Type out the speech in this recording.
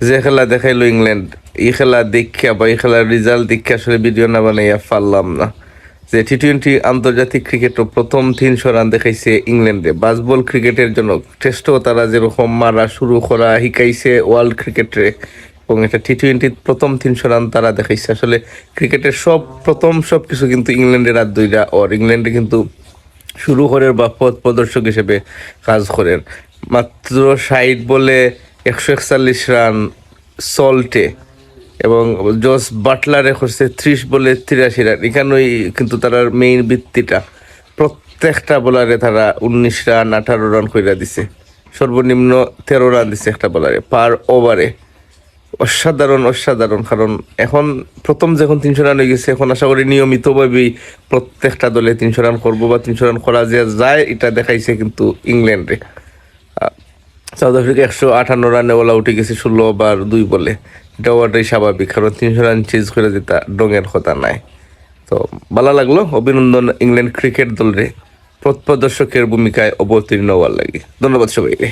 যে খেলা দেখাইলো ইংল্যান্ড, এই খেলা দেখা বা এই খেলার রেজাল্ট দেখে আসলে ভিডিও না বানাইয়া পারলাম না। যে টি টোয়েন্টি আন্তর্জাতিক ক্রিকেটও প্রথম তিনশো রান দেখাইছে ইংল্যান্ডে। বাসবল ক্রিকেটের জন্য টেস্টও তারা যেরকম মারা শুরু করা শিখাইছে ওয়ার্ল্ড ক্রিকেটে এবং এটা টি টোয়েন্টির প্রথম তিনশো রান তারা দেখাইছে। আসলে ক্রিকেটের সব, প্রথম সব কিছু কিন্তু ইংল্যান্ডের আর দুইটা ওর ইংল্যান্ডে কিন্তু শুরু করেন বা পথ প্রদর্শক হিসেবে কাজ করেন। মাত্র ষাট বলে একশো একচল্লিশ রান সল্টে এবং জস বাটলারে করছে ত্রিশ বলে তিরাশি রান। এখানেই কিন্তু তারা মেইন ভিত্তিটা প্রত্যেকটা বোলারে তারা উনিশ রান, আঠারো রান কইরা দিছে। সর্বনিম্ন তেরো রান দিছে একটা বোলারে পার ওভারে অসাধারণ অসাধারণ। কারণ এখন প্রথম যখন তিনশো রান হয়ে গেছে, এখন আশা করি নিয়মিতভাবেই প্রত্যেকটা দলে তিনশো রান করব বা তিনশো রান করা যায়, এটা দেখাইছে কিন্তু ইংল্যান্ডে। সাউথ আফ্রিকা একশো আটান্ন রানে ওলা উঠে গেছে ষোলো ওভার দুই বলে। এটা ওভারটাই স্বাভাবিক, কারণ তিনশো রান চেঞ্জ করে দিতা ডোঙের কথা নাই তো ভালো লাগল অভিনন্দন ইংল্যান্ড ক্রিকেট দলরে প্রদর্শকের ভূমিকায় অবতীর্ণ হওয়ার লাগে। ধন্যবাদ সবাইকে।